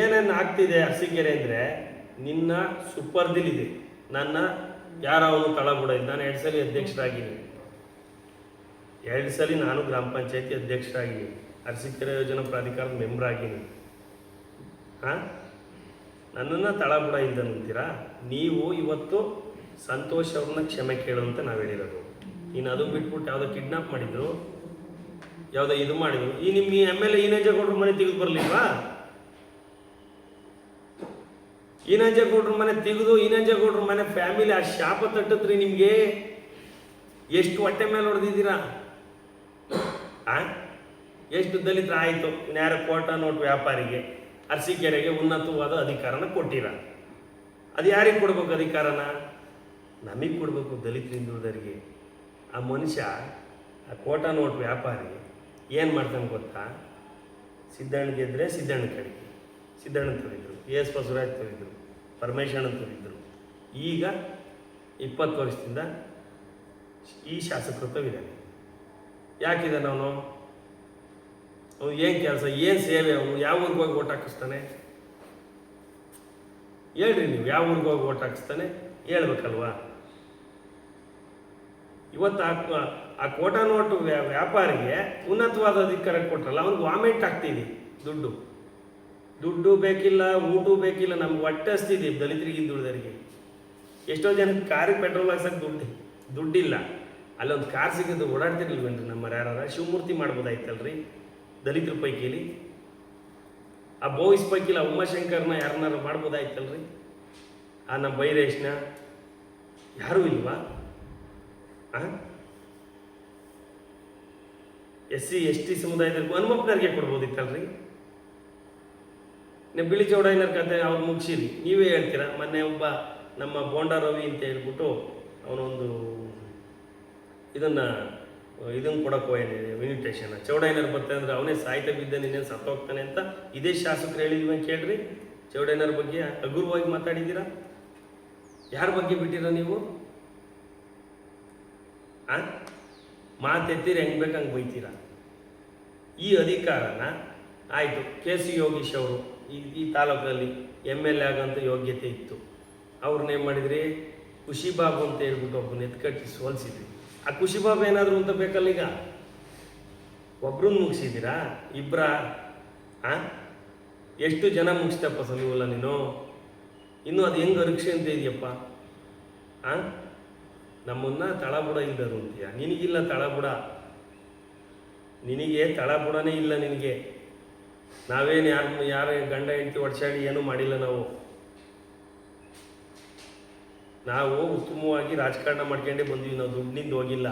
ಏನೇನು ಆಗ್ತಿದೆ ಅರಸಿಕೆರೆ ಅಂದರೆ ನಿನ್ನ ಸುಪರ್ದಿಲಿದೆ ನನ್ನ ಯಾರ ಅವನು ತಳಬುಡ ನಾನು ಎರಡು ಸಲ ಅಧ್ಯಕ್ಷರಾಗಿದ್ದೀನಿ. ಎರಡು ಸಲ ನಾನು ಗ್ರಾಮ ಪಂಚಾಯತಿ ಅಧ್ಯಕ್ಷರಾಗಿನಿ ಅರಸೀಕೆರೆ ಯೋಜನಾ ಪ್ರಾಧಿಕಾರದ ಮೆಂಬರ್ ಆಗಿನಿ ಹಾಂ? ನನ್ನನ್ನು ತಳಬುಡ ಇಲ್ದಂತೀರಾ ನೀವು ಇವತ್ತು ಸಂತೋಷ್ ಅವ್ರನ್ನ ಕ್ಷಮೆ ಕೇಳು ಅಂತ ನಾವು ಹೇಳಿರೋದು. ಇನ್ನು ಅದು ಬಿಟ್ಬಿಟ್ಟು ಯಾವುದೋ ಕಿಡ್ನಾಪ್ ಮಾಡಿದ್ರು, ಯಾವುದೋ ಇದು ಮಾಡಿದ್ರು. ಈ ನಿಮ್ಮ ಎಂ ಎಲ್ ಎ ಕೊಡ್ರ ಮನೆ ತೆಗೆದು ಬರಲಿಲ್ವಾ? ಈನಂಜೇಗೌಡ್ರ ಮನೆ ತೆಗೆದು ಈನಂಜೇಗೌಡ್ರ ಮನೆ ಫ್ಯಾಮಿಲಿ ಆ ಶಾಪ ತಟ್ಟತ್ರಿ ನಿಮಗೆ. ಎಷ್ಟು ಹೊಟ್ಟೆ ಮೇಲೆ ಹೊಡೆದಿದ್ದೀರಾ? ಆ? ಎಷ್ಟು ದಲಿತರ ಆಯಿತು? ನ್ಯಾರ ಕೋಟ ನೋಟ್ ವ್ಯಾಪಾರಿಗೆ? ಅರಸೀಕೆರೆಗೆ ಉನ್ನತವಾದ ಅಧಿಕಾರನ ಕೊಟ್ಟಿರ. ಅದು ಯಾರಿಗೆ ಕೊಡ್ಬೇಕು ಅಧಿಕಾರನ? ನಮಗೆ ಕೊಡಬೇಕು ದಲಿತ ಹಿಂದುಳಿದರಿಗೆ ಆ ಮನುಷ್ಯ, ಆ ಕೋಟ ನೋಟ್ ವ್ಯಾಪಾರಿ ಏನು ಮಾಡ್ತಾನೆ ಗೊತ್ತಾ? ಸಿದ್ದಣ್ಣ ಗೆದ್ದರೆ ಸಿದ್ದಣ್ಣ ಕಡೆಗೆ ಸಿದ್ದಣ್ಣ ತೊರಿದ್ರು ಎ ಎಸ್ ಬಸವರಾಜ್ ತೊರಿದ್ರು ಪರಮೇಶ್ವರಣ ತೊರಿದ್ರು ಈಗ ಇಪ್ಪತ್ತು ವರ್ಷದಿಂದ ಈ ಶಾಸಕತ್ವವಿದ್ದಾನೆ ಯಾಕಿದ್ದಾನೆ ಅವನು? ಅವನು ಏನು ಕೆಲಸ, ಏನು ಸೇವೆ ಅವನು? ಯಾವ ಊರಿಗೆ ಹೋಗಿ ಓಟ್ ಹಾಕಿಸ್ತಾನೆ? ಹೇಳ್ರಿ ನೀವು, ಯಾವ ಊರಿಗೆ ಹೋಗಿ ಓಟ್ ಹಾಕಿಸ್ತಾನೆ? ಹೇಳ್ಬೇಕಲ್ವಾ? ಇವತ್ತು ಆ ಆ ಕೋಟಾ ನೋಟು ವ್ಯಾ- ವ್ಯಾಪಾರಿಗೆ ಉನ್ನತವಾದ ಅಧಿಕಾರ ಕೊಟ್ರಲ್ಲ, ಅವ್ನಿಗೆ ವಾಮಿಟ್ ಆಗ್ತಿದೆ ದುಡ್ಡು. ದುಡ್ಡು ಬೇಕಿಲ್ಲ, ಊಟ ಬೇಕಿಲ್ಲ, ನಮ್ಗೆ ಹೊಟ್ಟೆ ಹಸ್ತಿದೆ ದಲಿತರಿಗೆ ಹಿಂದುಳಿದರಿಗೆ ಎಷ್ಟೋ ಜನಕ್ಕೆ ಕಾರಿಗೆ ಪೆಟ್ರೋಲ್ ಹಾಕ್ಸಕ್ಕೆ ದುಡ್ಡು, ದುಡ್ಡಿಲ್ಲ. ಅಲ್ಲೊಂದು ಕಾರ್ ಸಿಗೋದು ಓಡಾಡ್ತಿರ್ಲಿಲ್ವೇನ್ರಿ ನಮ್ಮ ಯಾರ ಶಿವಮೂರ್ತಿ ಮಾಡ್ಬೋದಾಯ್ತಲ್ರಿ? ದಲಿತರ ಪೈಕಿಲಿ? ಆ ಬೋಯಿಸ್ ಆ ಉಮಾಶಂಕರ್ನ ಯಾರನ್ನಾರು ಮಾಡ್ಬೋದಾಯ್ತಲ್ರಿ? ಆ ನಮ್ಮ ಬೈರೇಶ್ನ ಯಾರೂ ಇಲ್ವಾ? ಎಸ್ ಸಿ ಎಸ್ ಟಿ ಸಮುದಾಯದಲ್ಲಿ ಹನುಮಪ್ಪನವ್ರಿಗೆ ಕೊಡ್ಬೋದಿತ್ತಲ್ರಿ? ನೀವು ಬಿಳಿ ಚೌಡಯ್ಯನವ್ರ ಕತೆ ಅವ್ರು ಮುಗಿಸಿರಿ. ನೀವೇ ಹೇಳ್ತೀರಾ? ಮೊನ್ನೆ ಒಬ್ಬ ನಮ್ಮ ಬೋಂಡ ರವಿ ಅಂತ ಹೇಳ್ಬಿಟ್ಟು ಅವನೊಂದು ಇದನ್ನು ಇದನ್ನು ಕೊಡಕ್ಕೆ ಏನಿದೆ ಇನ್ವಿಟೇಷನ್ ಚೌಡಯ್ಯನವ್ರು ಬರ್ತಾನೆ ಅಂದ್ರೆ ಅವನೇ ಸಾಯ್ತಾ ಬಿದ್ದ ನೀನೇನು ಸತ್ತೋಗ್ತಾನೆ ಅಂತ ಇದೇ ಶಾಸಕರು ಹೇಳಿದ್ವಿ ಕೇಳ್ರಿ ಚೌಡಯ್ಯನವ್ರ ಬಗ್ಗೆ ಹಗುರವಾಗಿ ಮಾತಾಡಿದ್ದೀರಾ? ಯಾರ ಬಗ್ಗೆ ಬಿಟ್ಟಿರ ನೀವು? ಆ? ಮಾತೆತ್ತೀರಿ ಹೆಂಗೆ ಬೇಕು ಹಂಗೆ ಬೈತೀರ? ಈ ಅಧಿಕಾರನ, ಆಯಿತು, ಕೆ ಸಿ ಯೋಗೀಶ್ ಅವರು, ಈ ಈ ತಾಲೂಕಲ್ಲಿ ಎಂ ಎಲ್ ಎ ಆಗೋಂಥ ಯೋಗ್ಯತೆ ಇತ್ತು. ಅವ್ರನ್ನೇನು ಮಾಡಿದ್ರಿ? ಖುಷಿಬಾಬು ಅಂತ ಹೇಳ್ಬಿಟ್ಟು ಒಬ್ಬನ ಎತ್ಕಟ್ಟಿ ಸೋಲ್ಸಿದ್ರಿ ಆ ಖುಷಿಬಾಬು ಏನಾದರೂ ಅಂತ ಬೇಕಲ್ಲ ಈಗ ಒಬ್ರನ್ನ ಮುಗಿಸಿದ್ದೀರಾ? ಇಬ್ಬರ ಆ? ಎಷ್ಟು ಜನ ಮುಗಿಸ್ತಪ್ಪ ಸಲೀವಲ್ಲ ನೀನು? ಇನ್ನೂ ಅದು ಹೆಂಗೆ ಪರೀಕ್ಷೆ ಅಂತ ಇದೆಯಪ್ಪ? ಆ? ನಮ್ಮನ್ನ ತಳಬುಡ ಇಲ್ಲದರು ಅಂತೀಯ. ನಿನಗಿಲ್ಲ ತಳಬುಡ. ನಿನಗೆ ತಳಬುಡನೇ ಇಲ್ಲ ನಿನಗೆ. ನಾವೇನು ಯಾರು ಯಾರ ಗಂಡ ಹೆಂಡತಿ ಒಡ್ಸಾಡಿ ಏನೂ ಮಾಡಿಲ್ಲ ನಾವು. ನಾವು ಉತ್ತಮವಾಗಿ ರಾಜಕಾರಣ ಮಾಡ್ಕೊಂಡೇ ಬಂದ್ವಿ, ನಾವು ದುಡ್ಡಿನಿಂದ ಹೋಗಿಲ್ಲ.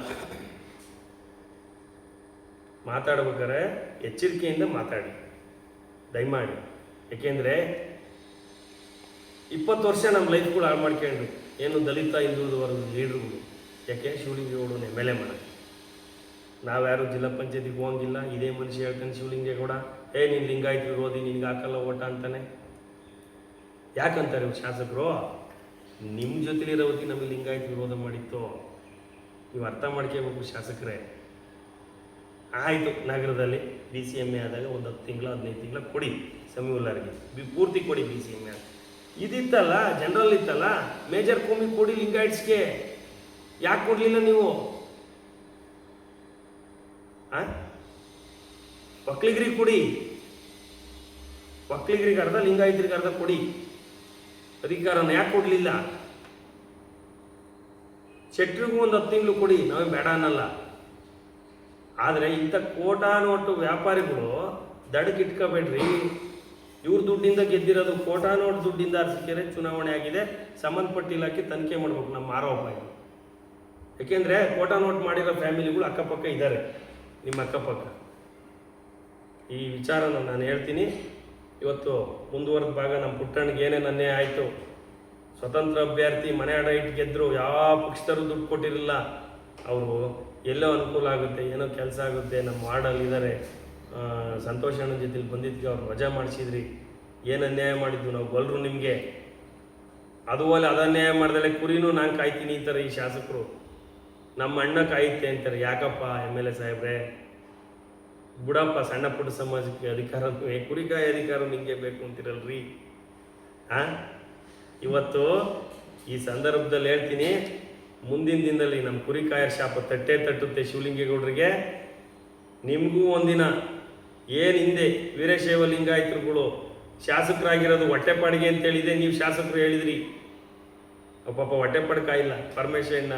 ಮಾತಾಡ್ಬೇಕಾದ್ರೆ ಎಚ್ಚರಿಕೆಯಿಂದ ಮಾತಾಡಿ, ದಯಮಾಡಿ. ಯಾಕೆಂದರೆ ಇಪ್ಪತ್ತು ವರ್ಷ ನಮ್ಮ ಲೈಫ್ಗಳು ಹಾಳು ಮಾಡ್ಕೊಂಡ್ರು. ಏನು ದಲಿತ ಹಿಂದುಳಿದ ವರ್ಗದ ಲೀಡ್ರುಗಳು ಯಾಕೆ? ಶಿವಲಿಂಗೇಗೌಡನ ಎಂ ಎಲ್ ಎ ಮಾಡೋದು ನಾವ್ಯಾರು ಜಿಲ್ಲಾ ಪಂಚಾಯತಿಗೆ ಹೋಗಂಗಿಲ್ಲ. ಇದೇ ಮನುಷ್ಯ ಹೇಳ್ತಾನೆ ಶಿವಲಿಂಗೇಗೌಡ ಏ, ನೀನು ಲಿಂಗಾಯತ ವಿರೋಧಿ, ನಿನ್ಗೆ ಹಾಕಲ್ಲ ಓಟ ಅಂತಾನೆ. ಯಾಕಂತಾರೆ ಶಾಸಕರು? ನಿಮ್ಮ ಜೊತೆಲಿರೋ ಹೊತ್ತಿಗೆ ನಮಗೆ ಲಿಂಗಾಯತ್ ವಿರೋಧ ಮಾಡಿತ್ತು, ನೀವು ಅರ್ಥ ಮಾಡ್ಕೋಬೇಕು ಶಾಸಕರೇ. ಆಯಿತು, ನಗರದಲ್ಲಿ ಬಿ ಸಿ ಎಂ ಎ ಆದಾಗ ಒಂದು ಹತ್ತು ತಿಂಗಳು, ಹದಿನೈದು ತಿಂಗಳು ಕೊಡಿ, ಸಮೀವುಲ್ಲರಿಗೆ. ಬಿ, ಪೂರ್ತಿ ಕೊಡಿ ಬಿ ಸಿ ಎಂ ಎ ಇದಿತ್ತಲ್ಲ, ಜನರಲ್ ಇತ್ತಲ್ಲ, ಮೇಜರ್ ಕೋಮಿ ಕೊಡಿ ಲಿಂಗಾಯಟ್ಸ್ಗೆ ಯಾಕೆ ಕೊಡಲಿಲ್ಲ ನೀವು? ಆ? ಒಕ್ಕಲಿಗರಿಗೆ ಕೊಡಿ. ಒಕ್ಕಲಿಗರಿಗೆ ಅರ್ಧ, ಲಿಂಗಾಯತರಿಗೆ ಅರ್ಧ ಕೊಡಿ. ಅಧಿಕಾರನ ಯಾಕೆ ಕೊಡಲಿಲ್ಲ? ಶೆಟ್ರಿಗೂ ಒಂದು ಹತ್ತು ತಿಂಗಳು ಕೊಡಿ, ನಾವೇ ಬೇಡ ಅನ್ನಲ್ಲ. ಆದರೆ ಇಂಥ ಕೋಟಾನೋಟು ವ್ಯಾಪಾರಿಗಳು ದಡಕ್ಕೆ ಇಟ್ಕೋಬೇಡ್ರಿ. ಇವ್ರ ದುಡ್ಡಿಂದ ಗೆದ್ದಿರೋದು ಕೋಟಾನೋಟ್ ದುಡ್ಡಿಂದ ಅರ್ಸಿಕೆರೆ ಚುನಾವಣೆ ಆಗಿದೆ, ಸಂಬಂಧಪಟ್ಟ ಇಲಾಖೆ ತನಿಖೆ ಮಾಡ್ಬೇಕು ನಮ್ಮ ಆರೋಪ ಇದು. ಯಾಕೆಂದರೆ ಕೋಟಾ ನೋಟ್ ಮಾಡಿರೋ ಫ್ಯಾಮಿಲಿಗಳು ಅಕ್ಕಪಕ್ಕ ಇದ್ದಾರೆ, ನಿಮ್ಮ ಅಕ್ಕಪಕ್ಕ. ಈ ವಿಚಾರನ ನಾನು ಹೇಳ್ತೀನಿ. ಇವತ್ತು ಮುಂದುವರೆದ ಭಾಗ ನಮ್ಮ ಪುಟ್ಟಣ್ಣಿಗೆ ಏನೇನು ಅನ್ಯಾಯ ಆಯಿತು? ಸ್ವತಂತ್ರ ಅಭ್ಯರ್ಥಿ ಮನೆ ಅಡ ಇಟ್ಟು ಗೆದ್ದರು ಯಾವ ಪಕ್ಷದರು ದುಡ್ಡು ಕೊಟ್ಟಿರಲಿಲ್ಲ. ಅವರು ಎಲ್ಲೋ ಅನುಕೂಲ ಆಗುತ್ತೆ, ಏನೋ ಕೆಲಸ ಆಗುತ್ತೆ, ನಮ್ಮ ವಾರ್ಡಲ್ಲಿ ಇದ್ದಾರೆ ಸಂತೋಷ ಅಣ್ಣನ ಜೊತೆಲಿ ಬಂದಿದ್ವಿ ಅವ್ರು ರಜಾ ಮಾಡಿಸಿದ್ರಿ. ಏನು ಅನ್ಯಾಯ ಮಾಡಿದ್ದು ನಾವು ಗೊಲ್ರು ನಿಮಗೆ? ಅದು ಹೋಲಿ ಅದು ಅನ್ಯಾಯ ಮಾಡ್ದಲೆ ಕುರಿನೂ ನಾನು ಕಾಯ್ತೀನಿ ಅಂತಾರೆ ಈ ಶಾಸಕರು. ನಮ್ಮ ಅಣ್ಣ ಕಾಯುತ್ತೆ ಅಂತಾರೆ, ಯಾಕಪ್ಪ ಎಂ ಎಲ್ ಎ ಸಾಹೇಬ್ರೆ? ಬಿಡಪ್ಪ ಸಣ್ಣ ಪುಟ್ಟ ಸಮಾಜಕ್ಕೆ ಅಧಿಕಾರ ಕುರಿಕಾಯಿ ಅಧಿಕಾರ ನಿಮಗೆ ಬೇಕು ಅಂತಿರಲ್ರಿ? ಆ? ಇವತ್ತು ಈ ಸಂದರ್ಭದಲ್ಲಿ ಹೇಳ್ತೀನಿ, ಮುಂದಿನ ದಿನದಲ್ಲಿ ನಮ್ಮ ಕುರಿಕಾಯ ಶಾಪ ತಟ್ಟೆ ತಟ್ಟುತ್ತೆ ಶಿವಲಿಂಗೇಗೌಡರಿಗೆ. ನಿಮಗೂ ಒಂದಿನ ಏನು ಹಿಂದೆ ವೀರಶೈವ ಲಿಂಗಾಯತರುಗಳು ಶಾಸಕರಾಗಿರೋದು ಹೊಟ್ಟೆಪಾಡಿಗೆ ಅಂತ ಹೇಳಿದೆ, ನೀವು ಶಾಸಕರು ಹೇಳಿದ್ರಿ. ಪಾಪ ಹೊಟ್ಟೆಪಾಡು ಕಾಯಿಲ್ಲ ಪರಮೇಶ್ವರಣ್ಣ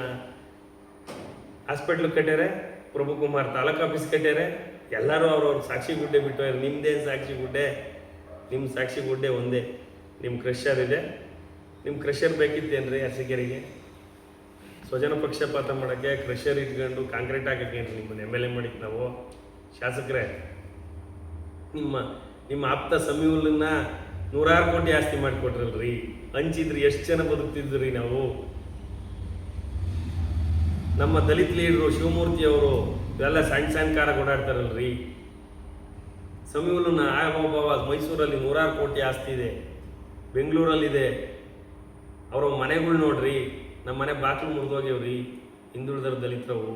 ಹಾಸ್ಪಿಟ್ಲ್ ಕಟ್ಟ್ಯಾರೆ, ಪ್ರಭುಕುಮಾರ್ ತಾಲೂಕು ಆಫೀಸ್ ಕಟ್ಟ್ಯಾರೆ. ಎಲ್ಲರೂ ಅವ್ರವ್ರ ಸಾಕ್ಷಿ ಗುಡ್ಡೆ ಬಿಟ್ಟು ನಿಮ್ದೇನು ಸಾಕ್ಷಿ ಗುಡ್ಡೆ? ನಿಮ್ಮ ಸಾಕ್ಷಿ ಗುಡ್ಡೆ ಒಂದೇ. ನಿಮ್ಮ ಕ್ರಷರ್ ಇದೆ. ನಿಮ್ಮ ಕ್ರಷರ್ ಬೇಕಿತ್ತೇನ್ರಿ ಅರಸಿಕೆರೆಗೆ? ಸ್ವಜನ ಪಕ್ಷಪಾತ ಮಾಡೋಕ್ಕೆ ಕ್ರಷರ್ ಇಟ್ಕೊಂಡು ಕಾಂಕ್ರೀಟ್ ಹಾಕಕ್ಕೇನ್ರಿ ನಿಮ್ಮನ್ನು ಎಂ ಎಲ್ ಎ ಮಾಡಿದ್ದು ನಾವು? ಶಾಸಕರೇ, ನಿಮ್ಮ ನಿಮ್ಮ ಆಪ್ತ ಸಮೀವುಲನ್ನ ನೂರಾರು ಕೋಟಿ ಆಸ್ತಿ ಮಾಡಿಕೊಟ್ರಲ್ರಿ. ಹಂಚಿದ್ರಿ, ಎಷ್ಟು ಜನ ಬದುಕ್ತಿದ್ರಿ ನಾವು? ನಮ್ಮ ದಲಿತ ಲೀಡರು ಶಿವಮೂರ್ತಿ ಅವರು ಇವೆಲ್ಲ ಸಣ್ಣ ಸಣ್ಣ ಕಾರ ಓಡಾಡ್ತಾರಲ್ರಿ. ಸಮೀವುಲನ್ನ ಆಯಬಾಬಾವ ಮೈಸೂರಲ್ಲಿ ನೂರಾರು ಕೋಟಿ ಆಸ್ತಿ ಇದೆ. ಬೆಂಗಳೂರಲ್ಲಿದೆ. ಅವರ ಮನೆಗಳು ನೋಡ್ರಿ ನಮ್ಮ ಮನೆ ಬಾಗಿಲು ಮುರಿದೋಗ್ಯವ್ರಿ ಹಿಂದುಳಿದರ ದಲಿತರವು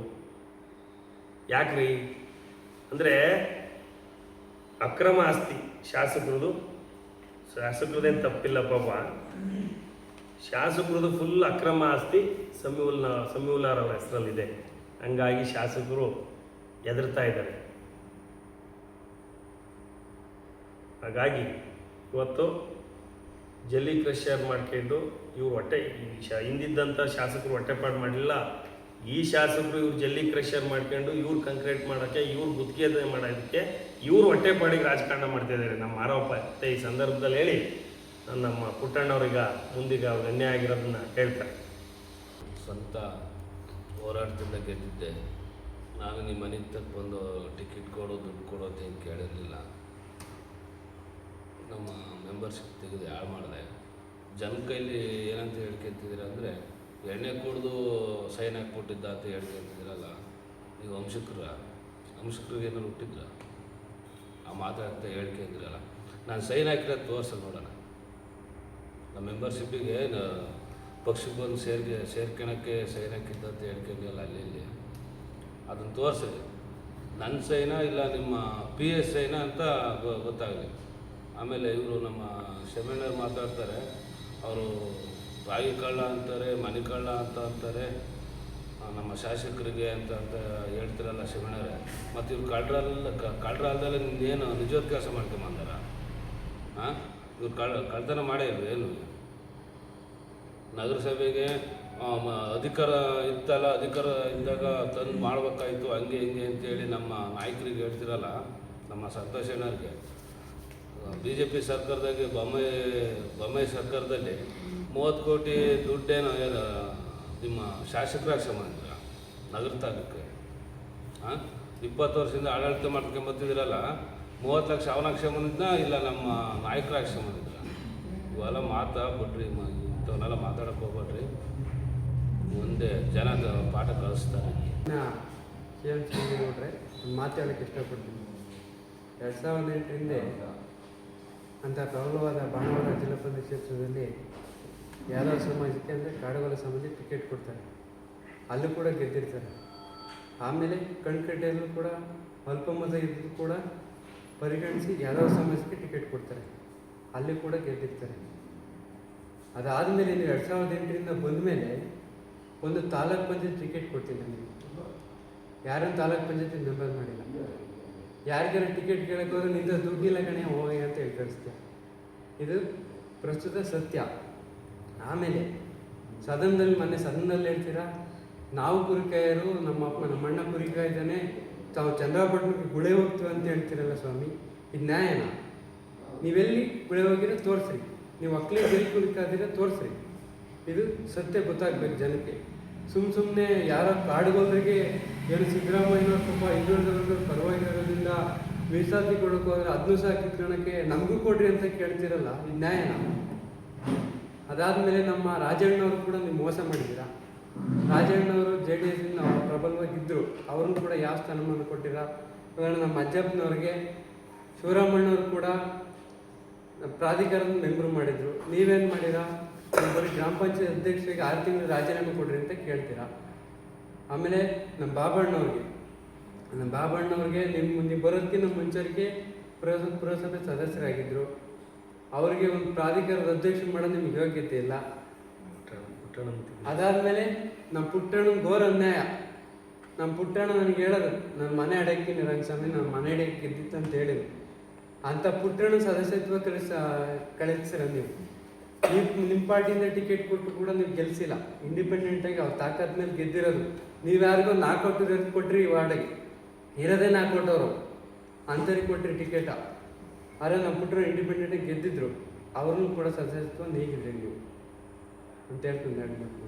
ಯಾಕ್ರಿ? ಅಂದರೆ ಅಕ್ರಮ ಆಸ್ತಿ ಶಾಸಕರದು. ಶಾಸಕರದೇನು ತಪ್ಪಿಲ್ಲ ಪಾಪ. ಶಾಸಕರದು ಫುಲ್ ಅಕ್ರಮ ಆಸ್ತಿ ಸಮೀವುಲ್ನ ಸಮೀವುಲಾರ್ ಹೆಸರಲ್ಲಿದೆ. ಹಂಗಾಗಿ ಶಾಸಕರು ಹೆದರ್ತಾ ಇದ್ದಾರೆ. ಹಾಗಾಗಿ ಇವತ್ತು ಜಲ್ಲಿ ಕ್ರಷರ್ ಮಾಡ್ಕೊಂಡು ಇವ್ರು ಹೊಟ್ಟೆ ಶಾ ಹಿಂದಿದ್ದಂಥ ಶಾಸಕರು ಹೊಟ್ಟೆಪಾಡು ಮಾಡಲಿಲ್ಲ. ಈ ಶಾಸಕರು ಇವ್ರು ಜಲ್ಲಿ ಕ್ರಷರ್ ಮಾಡ್ಕೊಂಡು ಇವ್ರು ಕಂಕ್ರೀಟ್ ಮಾಡೋಕ್ಕೆ, ಇವ್ರು ಗುತ್ತಿಗೆ ಮಾಡೋದಕ್ಕೆ ಇವ್ರು ಹೊಟ್ಟೆಪಾಡಿಗೆ ರಾಜಕಾರಣ ಮಾಡ್ತಿದ್ದಾರೆ ನಮ್ಮ ಆರೋಪ ಮತ್ತೆ ಈ ಸಂದರ್ಭದಲ್ಲಿ ಹೇಳಿ ನಮ್ಮ ಪುಟ್ಟಣ್ಣವ್ರೀಗ, ಮುಂದೀಗ ಅವ್ರು ಅನ್ಯಾಯ ಆಗಿರೋದನ್ನ ಹೇಳ್ತಾರೆ ಸ್ವಂತ ಹೋರಾಟದಿಂದ ಗೆದ್ದಿದ್ದೆ. ನಾನು ನಿಮ್ಮ ಮನೆಗೆ ತಕ್ಕ ಬಂದು ಟಿಕೆಟ್ ಕೊಡೋ, ದುಡ್ಡು ಕೊಡೋ ಅಂತ ಏನು ಕೇಳಿರಲಿಲ್ಲ. ನಮ್ಮ ಮೆಂಬರ್ಶಿಪ್ ತೆಗೆದು ಯಾಳು ಮಾಡಿದೆ. ಜನ ಕೈಲಿ ಏನಂತ ಹೇಳ್ಕೊಂತಿದ್ದೀರ ಅಂದರೆ, ಎಣ್ಣೆ ಕುಡಿದು ಸೈನ್ ಹಾಕ್ಬಿಟ್ಟಿದ್ದ ಅಂತ ಹೇಳ್ಕೊಂತಿದ್ದೀರಲ್ಲ ನೀವು ವಂಶಕ್ರ, ವಂಶಕರಿಗೆ ಏನಾರು ಹುಟ್ಟಿದ್ರ? ಆ ಮಾತಾಡ್ತಾ ಹೇಳ್ಕೊಂಡಿರಲ್ಲ ನಾನು ಸೈನ್ ಹಾಕಿರೋ ತೋರ್ಸು ನೋಡೋಣ. ನಮ್ಮ ಮೆಂಬರ್ಶಿಪ್ಪಿಗೆ ಪಕ್ಷಕ್ಕೆ ಬಂದು ಸೇರ್ಗೆ ಸೇರ್ಕೊಳಕ್ಕೆ ಸೈನ್ ಹಾಕಿದ್ದ ಅಂತ ಹೇಳ್ಕೊಂಡಿರಲ್ಲ ಅಲ್ಲಿ ಇಲ್ಲಿ. ಅದನ್ನು ತೋರಿಸಿದೆ. ನನ್ನ ಸೈನಾ ಇಲ್ಲ ನಿಮ್ಮ ಪಿ ಎಸ್ ಸೈನಾ ಅಂತ ಗೊತ್ತಾಗಲಿ ಆಮೇಲೆ ಇವರು ನಮ್ಮ ಶಮಣ್ಣರು ಮಾತಾಡ್ತಾರೆ. ಅವರು ರಾಗಿ ಕಳ್ಳ ಅಂತಾರೆ ಮನೆ ಕಳ್ಳ ಅಂತ ಅಂತಾರೆ ನಮ್ಮ ಶಾಸಕರಿಗೆ ಅಂತ ಅಂತ ಹೇಳ್ತಿರಲ್ಲ ಶಿವಣ್ಣರೇ ಮತ್ತು ಇವ್ರು ಕಳ್ಳರಲ್ಲ ಕಳ್ಳರಲ್ದಲ್ಲ ನಿಮ್ದು ಏನು ನಿಜವಾದ ಕೆಲಸ ಮಾಡ್ಕೊಂಬಂದಾರ ಹಾಂ ಇವ್ರು ಕಳ್ ಕಳ್ತನ ಮಾಡೇ ಏನು ನಗರಸಭೆಗೆ ಅಧಿಕಾರ ಇತ್ತಲ್ಲ, ಅಧಿಕಾರ ಇದ್ದಾಗ ತಂದು ಮಾಡ್ಬೇಕಾಯ್ತು, ಹಂಗೆ ಹಿಂಗೆ ಅಂತೇಳಿ ನಮ್ಮ ನಾಯಕರಿಗೆ ಹೇಳ್ತಿರಲ್ಲ, ನಮ್ಮ ಸಂತೋಷಣ್ಣರಿಗೆ ಬಿ ಜೆ ಪಿ ಸರ್ಕಾರದಾಗೆ ಬೊಮ್ಮೆ ಬೊಮ್ಮೆ ಸರ್ಕಾರದಲ್ಲಿ ಮೂವತ್ತು ಕೋಟಿ ದುಡ್ಡೇನು ನಿಮ್ಮ ಶಾಸಕರ ಸಂಬಂಧ ನಗರ ತಾಲೂಕು. ಹಾಂ ಇಪ್ಪತ್ತು ವರ್ಷದಿಂದ ಆಡಳಿತ ಮಾಡ್ಕೊಂಬತ್ತಿದ್ರಲ್ಲ ಮೂವತ್ತು ಲಕ್ಷ ಅವನಾಗ ಸಂಬಂಧಿದ್ನ ಇಲ್ಲ ನಮ್ಮ ನಾಯಕರಾಗಿ ಸಂಬಂಧಿದ್ರ ಇವೆಲ್ಲ ಮಾತಾ ಇಂಥವನ್ನೆಲ್ಲ ಮಾತಾಡಕ್ಕೆ ಹೋಗ್ಬೇಡ್ರಿ. ಮುಂದೆ ಜನ ಪಾಠ ಕಲಿಸ್ತಾರೆ. ಸಿ ಎಂ ನೋಡ್ರೆ ಒಂದು ಮಾತು ಹೇಳಕ್ಕೆ ಇಷ್ಟಪಡ್ತೀನಿ. ಎರಡು ಸಾವಿರದ ಎಂಟರಿಂದ ಅಂಥ ಪ್ರಬಲವಾದ ಬಾಣವಾಡ ಜಿಲ್ಲಾ ಕ್ಷೇತ್ರದಲ್ಲಿ ಯಾದವ ಸಮಾಜಕ್ಕೆ ಅಂದರೆ ಕಾಡುಗೋಲ ಸಮಾಜಕ್ಕೆ ಟಿಕೆಟ್ ಕೊಡ್ತಾರೆ. ಅಲ್ಲೂ ಕೂಡ ಗೆದ್ದಿರ್ತಾರೆ. ಆಮೇಲೆ ಕಣ್ಕಟ್ಟೆಯಲ್ಲೂ ಕೂಡ ಅಲ್ಪ ಮತ ಇದ್ದು ಕೂಡ ಪರಿಗಣಿಸಿ ಯಾದವ ಸಮಾಜಕ್ಕೆ ಟಿಕೆಟ್ ಕೊಡ್ತಾರೆ. ಅಲ್ಲಿ ಕೂಡ ಗೆದ್ದಿರ್ತಾರೆ. ಅದಾದಮೇಲೆ ನೀವು ಎರಡು ಸಾವಿರದ ಎಂಟರಿಂದ ಬಂದ ಮೇಲೆ ಒಂದು ತಾಲೂಕ್ ಪಂಚಾಯತ್ ಟಿಕೆಟ್ ಕೊಟ್ಟಿದ್ದೆ ನನಗೆ ಯಾರನ್ನು ತಾಲೂಕ್ ಪಂಚಾಯತಿ ಮೆಂಬರ್ ಮಾಡಿಲ್ಲ. ಯಾರಿಗಾರ ಟಿಕೆಟ್ ಕೇಳಕ್ಕೆ ಹೋದ್ರೆ ನಿಂದ ದುಡ್ಡಿಲ್ಲ ಕಣೆ, ಹೋಗಿ ಅಂತ ಹೇಳಿ ಕಳಿಸ್ತೀಯ ಇದು ಪ್ರಸ್ತುತ ಸತ್ಯ. ಆಮೇಲೆ ಸದನದಲ್ಲಿ ಮೊನ್ನೆ ಸದನದಲ್ಲಿ ಹೇಳ್ತೀರಾ, ನಾವು ಕುರಿಕಾಯರು, ನಮ್ಮ ಅಪ್ಪ, ನಮ್ಮ ಅಣ್ಣ ಕುರಿಕಾಯ್ದಾನೆ ತಾವು ಚಂದ್ರಪಟ್ಟಣಕ್ಕೆ ಗುಳೆ ಹೋಗ್ತೀವಿ ಅಂತ ಹೇಳ್ತೀರಲ್ಲ ಸ್ವಾಮಿ, ಇದು ನ್ಯಾಯನ? ನೀವೆಲ್ಲಿ ಗುಳೆ ಹೋಗಿರೋ ತೋರಿಸ್ರಿ. ನೀವು ಮಕ್ಕಳೇ ಎಲ್ಲಿ ಕುರಿಕಾದಿರ ತೋರಿಸ್ರಿ. ಇದು ಸತ್ಯ ಗೊತ್ತಾಗ್ಬೇಕು ಜನಕ್ಕೆ. ಸುಮ್ಮ ಸುಮ್ಮನೆ ಯಾರೋ ಕಾಡುಗೋದ್ರಿಗೆ ಏನು ಸಿದ್ದರಾಮಯ್ಯ ತುಂಬ ಹಿಂದುಳಿದವ್ರಿಗೆ ಪರವಾಗಿರೋದ್ರಿಂದ ಮೀಸಲಾತಿ ಕೊಡೋಕ್ಕೂ ಹೋದ್ರೆ ಸಹ ಕಿತ್ಕೊಳ್ಳೋಕ್ಕೆ ನಮಗೂ ಕೊಡ್ರಿ ಅಂತ ಕೇಳ್ತಿರಲ್ಲ ನ್ಯಾಯನಾ. ಅದಾದಮೇಲೆ ನಮ್ಮ ರಾಜಣ್ಣವರು ಕೂಡ ನೀವು ಮೋಸ ಮಾಡಿದ್ದೀರಾ? ರಾಜಣ್ಣವರು ಜೆ ಡಿ ಎಸ್ಸಿಂದ ಪ್ರಬಲವಾಗಿದ್ದರು ಅವ್ರನ್ನು ಕೂಡ ಯಾವ ಸ್ಥಾನಮಾನ ಕೊಟ್ಟಿರ? ಇವಾಗ ನಮ್ಮ ಅಜ್ಜಪ್ಪನವ್ರಿಗೆ ಶಿವರಾಮಣ್ಣವ್ರು ಕೂಡ ಪ್ರಾಧಿಕಾರದ ಮೆಂಬರ್ ಮಾಡಿದ್ರು. ನೀವೇನು ಮಾಡಿರಾ? ಬರೀ ಗ್ರಾಮ ಪಂಚಾಯತ್ ಅಧ್ಯಕ್ಷರಿಗೆ ಆರು ತಿಂಗಳು ರಾಜೀನಾಮೆ ಕೊಡ್ರಿ ಅಂತ ಕೇಳ್ತೀರಾ? ಆಮೇಲೆ ನಮ್ಮ ಬಾಬಣ್ಣವ್ರಿಗೆ. ನಮ್ಮ ಬಾಬಣ್ಣವ್ರಿಗೆ ನಿಮ್ಮ ಮುಂದೆ ಬರೋದಕ್ಕಿಂತ ಮುಂಚೆಗೆ ಪುರಸಭೆ ಪುರಸಭೆ ಸದಸ್ಯರಾಗಿದ್ದರು ಅವರಿಗೆ ಒಂದು ಪ್ರಾಧಿಕಾರದ ಅಧ್ಯಕ್ಷ ಮಾಡೋದು ನಿಮ್ಗೆ ಯೋಗ್ಯತೆ ಇಲ್ಲ. ಅದಾದಮೇಲೆ ನಮ್ಮ ಪುಟ್ಟಣ್ಣ ಘೋರ ಅನ್ಯಾಯ. ನಮ್ಮ ಪುಟ್ಟಣ್ಣ ನನಗೆ ಹೇಳೋದು, ನನ್ನ ಮನೆ ಅಡಕ್ಕೆ ನಿರಂಗಸ್ವಾಮಿ ನನ್ನ ಮನೆ ಅಡಕ್ಕೆ ಗೆದ್ದಿತ್ತು ಅಂತ ಹೇಳಿದ್ರು. ಅಂಥ ಪುಟ್ಟಣ್ಣ ಸದಸ್ಯತ್ವ ಕಳಿಸ, ಕಳಿಸ್ತೀರ ನೀವು? ನೀವು ನಿಮ್ಮ ಪಾರ್ಟಿಯಿಂದ ಟಿಕೆಟ್ ಕೊಟ್ಟು ಕೂಡ ನೀವು ಗೆಲ್ಸಿಲ್ಲ. ಇಂಡಿಪೆಂಡೆಂಟಾಗಿ ಅವ್ರು ತಾಕತ್ ಮೇಲೆ ಗೆದ್ದಿರೋದು. ನೀವು ಯಾರಿಗೋ ನಾಕೌಟ್ ಇರೋದು ಕೊಟ್ರಿ ಈ ವಾರ್ಡಿಗೆ ಇರೋದೇ ಅವರು. ಅಂಥವ್ರಿಗೆ ಕೊಟ್ರಿ ಟಿಕೆಟ. ಆದರೆ ನಮ್ಮ ಪುಟ್ಟರು ಇಂಡಿಪೆಂಡೆಂಟಾಗಿ ಗೆದ್ದಿದ್ರು. ಅವ್ರನ್ನೂ ಕೂಡ ಸದಸ್ಯತ್ವ ನೀಗಿದ್ರಿ ನೀವು? ಅಂತ ಹೇಳ್ತೀನಿ.